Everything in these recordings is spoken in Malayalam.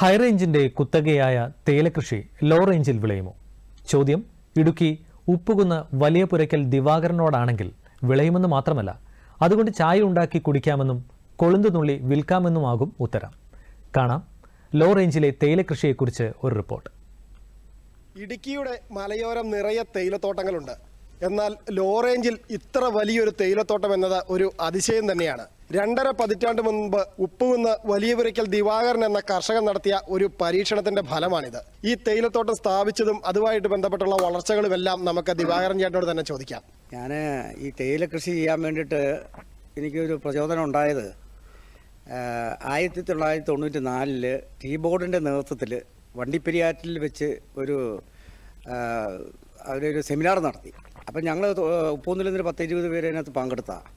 ഹൈറേഞ്ചിന്റെ കുത്തകയായ തേയിലകൃഷി ലോ റേഞ്ചിൽ വിളയുമോ? ചോദ്യം ഇടുക്കി ഉപ്പുകുന്ന് വലിയ പുരയ്ക്കൽ ദിവാകരനോടാണെങ്കിൽ വിളയുമെന്ന് മാത്രമല്ല അതുകൊണ്ട് ചായ ഉണ്ടാക്കി കുടിക്കാമെന്നും കൊളുന്തുനുള്ളി വിൽക്കാമെന്നുമാകും ഉത്തരം. കാണാം ലോ റേഞ്ചിലെ തേയിലകൃഷിയെക്കുറിച്ച് ഒരു റിപ്പോർട്ട്. ഇടുക്കിയുടെ മലയോരം നിറയെ തേയിലത്തോട്ടങ്ങളുണ്ട്. എന്നാൽ ലോ റേഞ്ചിൽ ഇത്ര വലിയൊരു തേയിലത്തോട്ടം എന്നത് ഒരു അതിശയം തന്നെയാണ്. രണ്ടര പതിറ്റാണ്ട് മുൻപ് ഉപ്പുകുന്ന് വലിയപുരയ്ക്കൽ ദിവാകരൻ എന്ന കർഷകൻ നടത്തിയ ഒരു പരീക്ഷണത്തിന്റെ ഫലമാണിത്. ഈ തേയിലത്തോട്ടം സ്ഥാപിച്ചതും അതുമായിട്ട് ബന്ധപ്പെട്ടുള്ള വളർച്ചകളും എല്ലാം നമുക്ക് ദിവാകരൻ ചേട്ടനോട് തന്നെ ചോദിക്കാം. ഞാൻ ഈ തേയില കൃഷി ചെയ്യാൻ വേണ്ടിയിട്ട് എനിക്കൊരു പ്രചോദനം ഉണ്ടായത് ആയിരത്തി തൊള്ളായിരത്തി തൊണ്ണൂറ്റി നാലിൽ ടീ ബോർഡിന്റെ നേതൃത്വത്തിൽ വണ്ടിപ്പെരിയാറ്റിൽ വെച്ച് ഒരു അവരൊരു സെമിനാർ നടത്തി. അപ്പം ഞങ്ങൾ ഉപ്പൂന്നിൽ പത്ത് ഇരുപത് പേര് അതിനകത്ത് പങ്കെടുത്താണ്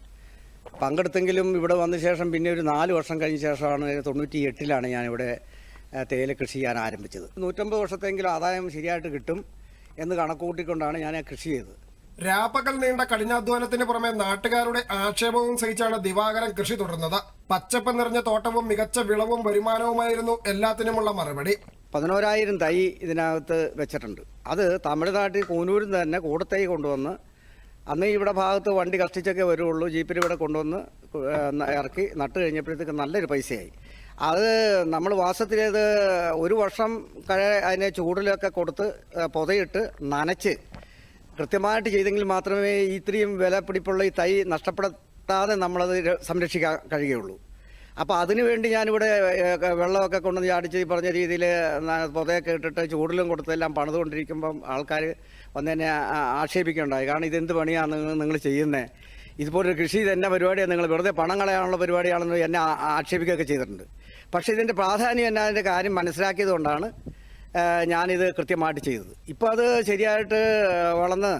പങ്കെടുത്തെങ്കിലും ഇവിടെ വന്ന ശേഷം പിന്നെ ഒരു നാല് വർഷം കഴിഞ്ഞ ശേഷമാണ് തൊണ്ണൂറ്റി എട്ടിലാണ് ഞാനിവിടെ തേയില കൃഷി ചെയ്യാൻ ആരംഭിച്ചത്. നൂറ്റമ്പത് വർഷത്തെങ്കിലും ആദായം ശരിയായിട്ട് കിട്ടും എന്ന് കണക്കുകൂട്ടിക്കൊണ്ടാണ് ഞാൻ കൃഷി ചെയ്തത്. രാപ്പകൽ നീണ്ട കഠിനാധ്വാനത്തിന് പുറമെ നാട്ടുകാരുടെ ആക്ഷേപവും സഹിച്ചാണ് ദിവാകരൻ കൃഷി തുടർന്നത്. പച്ചപ്പ് നിറഞ്ഞ തോട്ടവും മികച്ച വിളവും വരുമാനവുമായിരുന്നു എല്ലാത്തിനുമുള്ള മറുപടി. പതിനോരായിരം തൈ ഇതിനകത്ത് വെച്ചിട്ടുണ്ട്. അത് തമിഴ്നാട്ടിൽ കൂനൂരിൽ നിന്ന് തന്നെ കൂടത്തൈ കൊണ്ടുവന്ന് അന്ന് ഇവിടെ ഭാഗത്ത് വണ്ടി കഷ്ടിച്ചൊക്കെ വരുള്ളൂ. ജീപ്പിൽ ഇവിടെ കൊണ്ടുവന്ന് ഇറക്കി നട്ട് കഴിഞ്ഞപ്പോഴത്തേക്ക് നല്ലൊരു പൈസയായി. അത് നമ്മൾ വാസത്തിലേത് ഒരു വർഷം കഴി അതിനെ ചൂടിലൊക്കെ കൊടുത്ത് പുതയിട്ട് നനച്ച് കൃത്യമായിട്ട് ചെയ്തെങ്കിൽ മാത്രമേ ഇത്രയും വില പിടിപ്പുള്ള ഈ തൈ നഷ്ടപ്പെടുത്താതെ നമ്മളത് സംരക്ഷിക്കാൻ കഴിയുകയുള്ളൂ. അപ്പോൾ അതിനുവേണ്ടി ഞാനിവിടെ വെള്ളമൊക്കെ കൊണ്ടുവന്ന് ചാടിച്ച് ഈ പറഞ്ഞ രീതിയിൽ പുതയൊക്കെ ഇട്ടിട്ട് ചൂടിലും കൊടുത്തെല്ലാം പണിതുകൊണ്ടിരിക്കുമ്പം ആൾക്കാർ വന്നെന്നെ ആക്ഷേപിക്കുകയുണ്ടായി കാരണം ഇതെന്ത് പണിയാണ് നിങ്ങൾ ചെയ്യുന്നത് ഇതുപോലൊരു കൃഷി തന്നെ പരിപാടിയാണ് നിങ്ങൾ വെറുതെ പണം കളയാനുള്ള പരിപാടിയാണെന്ന് എന്നെ ആക്ഷേപിക്കുകയൊക്കെ ചെയ്തിട്ടുണ്ട്. പക്ഷേ ഇതിന്റെ പ്രാധാന്യം എന്നെ അതിന്റെ കാര്യം മനസ്സിലാക്കിയതുകൊണ്ടാണ് ഞാനിത് കൃത്യമായിട്ട് ചെയ്തത്. ഇപ്പോൾ അത് ശരിയായിട്ട് വളർന്ന്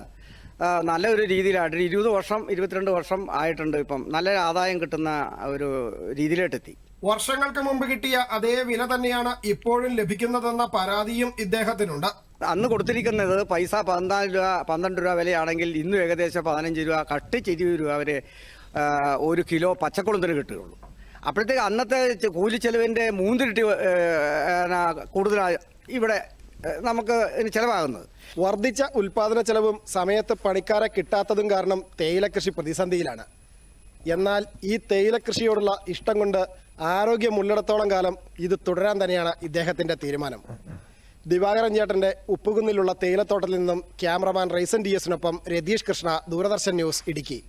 ആ, നല്ലൊരു രീതിയിലായിട്ട് ഒരു ഇരുപത് വർഷം ഇരുപത്തിരണ്ട് വർഷം ആയിട്ടുണ്ട് ഇപ്പം. നല്ല ആദായം കിട്ടുന്ന ഒരു രീതിയിലോട്ടെത്തി. വർഷങ്ങൾക്ക് മുമ്പ് കിട്ടിയ അതേ വില തന്നെയാണ് ഇപ്പോഴും ലഭിക്കുന്നതെന്ന പരാതിയും ഇദ്ദേഹത്തിനുണ്ട്. അന്ന് കൊടുത്തിരിക്കുന്നത് പൈസ പതിനാല് രൂപ പന്ത്രണ്ട് രൂപ വിലയാണെങ്കിൽ ഇന്നും ഏകദേശം പതിനഞ്ച് രൂപ കട്ടിച്ച് ഇരുപത് രൂപ ആ, ഒരു കിലോ പച്ചക്കുളുന്തിന് കിട്ടുകയുള്ളൂ. അപ്പോഴത്തേക്ക് അന്നത്തെ കൂലി കൂലിച്ചെലവിന്റെ മൂന്നിരട്ടി കൂടുതലാണ് ഇവിടെ നമുക്ക് ചിലവാകുന്നത്. വർദ്ധിച്ച ഉൽപാദന ചെലവും സമയത്ത് പണിക്കാരെ കിട്ടാത്തതും കാരണം തേയില കൃഷി പ്രതിസന്ധിയിലാണ്. എന്നാൽ ഈ തേയില കൃഷിയോടുള്ള ഇഷ്ടം കൊണ്ട് ആരോഗ്യമുള്ളിടത്തോളം കാലം ഇത് തുടരാൻ തന്നെയാണ് ഇദ്ദേഹത്തിന്റെ തീരുമാനം. ദിവാകരൻ ചേട്ടന്റെ ഉപ്പുകുന്നിലുള്ള തേയിലത്തോട്ടത്തിൽ നിന്നും ക്യാമറമാൻ റൈസൻ ഡി എസിനൊപ്പം രതീഷ് കൃഷ്ണ ദൂരദർശൻ ന്യൂസ് ഇടുക്കി.